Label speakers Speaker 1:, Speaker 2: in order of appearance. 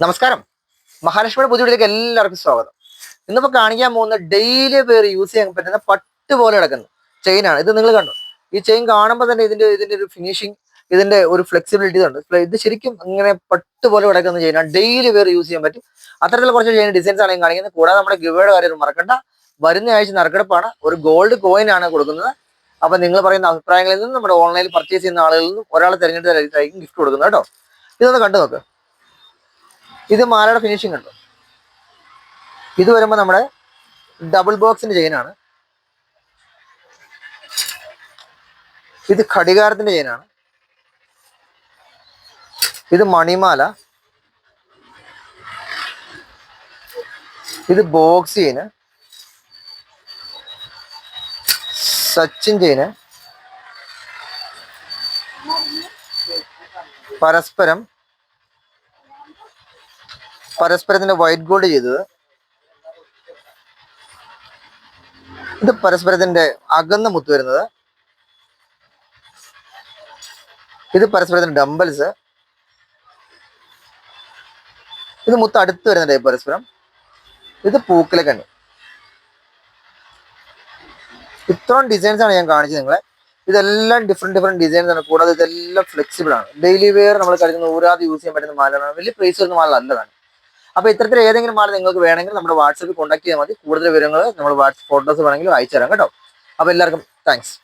Speaker 1: നമസ്കാരം. മഹാലക്ഷ്മിയുടെ പുതിയടിയിലേക്ക് എല്ലാവർക്കും സ്വാഗതം. ഇന്നിപ്പോൾ കാണിക്കാൻ പോകുന്ന ഡെയിലി പേര് യൂസ് ചെയ്യാൻ പറ്റുന്ന പട്ട് പോലെ കിടക്കുന്നു. ചെയിൻ ആണ്. ഇത് നിങ്ങൾ കണ്ടു? ഈ ചെയിൻ കാണുമ്പോൾ തന്നെ ഇതിന്റെ ഇതിന്റെ ഒരു ഫിനിഷിങ് ഇതിന്റെ ഒരു ഫ്ലെക്സിബിലിറ്റി ഉണ്ട് ഇത് ശരിക്കും ഇങ്ങനെ പട്ട് പോലെ കിടക്കുന്ന ചെയിനാണ് ഡെയിലി പേര് യൂസ് ചെയ്യാൻ പറ്റും. അത്തരത്തിലുള്ള കുറച്ച് ചെയിൻ ഡിസൈൻസ് ആണ് കാണിക്കുന്നത്. കൂടാതെ നമ്മുടെ ഗിവയുടെ കാര്യം മറക്കണ്ട. വരുന്ന ആഴ്ച നറുക്കെടുപ്പാണ്. ഒരു ഗോൾഡ് കോയിൻ ആണ് കൊടുക്കുന്നത്. അപ്പൊ നിങ്ങൾ പറയുന്ന അഭിപ്രായങ്ങളിൽ നിന്നും നമ്മുടെ ഓൺലൈനിൽ പർച്ചേസ് ചെയ്യുന്ന ആളുകളിൽ നിന്നും ഒരാളെ തിരഞ്ഞെടുത്തായിരിക്കും ഗിഫ്റ്റ് കൊടുക്കുന്നത് കേട്ടോ? ഇതൊന്ന് കണ്ടു നോക്ക്. ഇത് മാലയുടെ ഫിനിഷിംഗ് ഉണ്ട്. ഇത് വരുമ്പോൾ നമ്മുടെ ഡബിൾ ബോക്സിന്റെ ചെയിനാണ് ഇത് ഘടികാരത്തിന്റെ ചെയിനാണ് ഇത് മണിമാല. ഇത് ബോക്സ് ചെയിന് സച്ചിൻ ചെയിന് പരസ്പരം പരസ്പരത്തിന്റെ വൈറ്റ് ഗോൾഡ് ചെയ്തത്. ഇത് പരസ്പരത്തിന്റെ അകന്ന മുത്ത് വരുന്നത്. ഇത് പരസ്പരത്തിന്റെ ഡംബൽസ്. ഇത് മുത്ത് അടുത്ത് വരുന്ന ടൈപ്പ് പരസ്പരം. ഇത് പൂക്കലെ കണ്ണി ഇത്രയും ഡിസൈൻസ് ആണ് ഞാൻ കാണിച്ചത് നിങ്ങളെ. ഇതെല്ലാം ഡിഫറെന്റ് ഡിഫറെന്റ് ഡിസൈൻസ് ആണ്. കൂടാതെ ഇതെല്ലാം ഫ്ലെക്സിബിൾ ആണ്. ഡെയിലി വെയർ നമ്മൾ കഴിക്കുന്ന ഊരാതെ യൂസ് ചെയ്യാൻ പറ്റുന്ന മാലകളാണ്. വലിയ പ്രൈസ് വരുന്ന മാല നല്ലതാണ്. അപ്പൊ ഇത്തരത്തിൽ ഏതെങ്കിലും മാല നിങ്ങൾക്ക് വേണമെങ്കിൽ നമ്മുടെ വാട്സപ്പിൽ കോൺടാക്ട് ചെയ്താൽ മതി. കൂടുതൽ വിവരങ്ങൾ നമ്മൾ വാട്സപ്പ് ഫോട്ടോസ് വേണമെങ്കിലും അയച്ചു തരാം കേട്ടോ. അപ്പൊ എല്ലാവർക്കും താങ്ക്സ്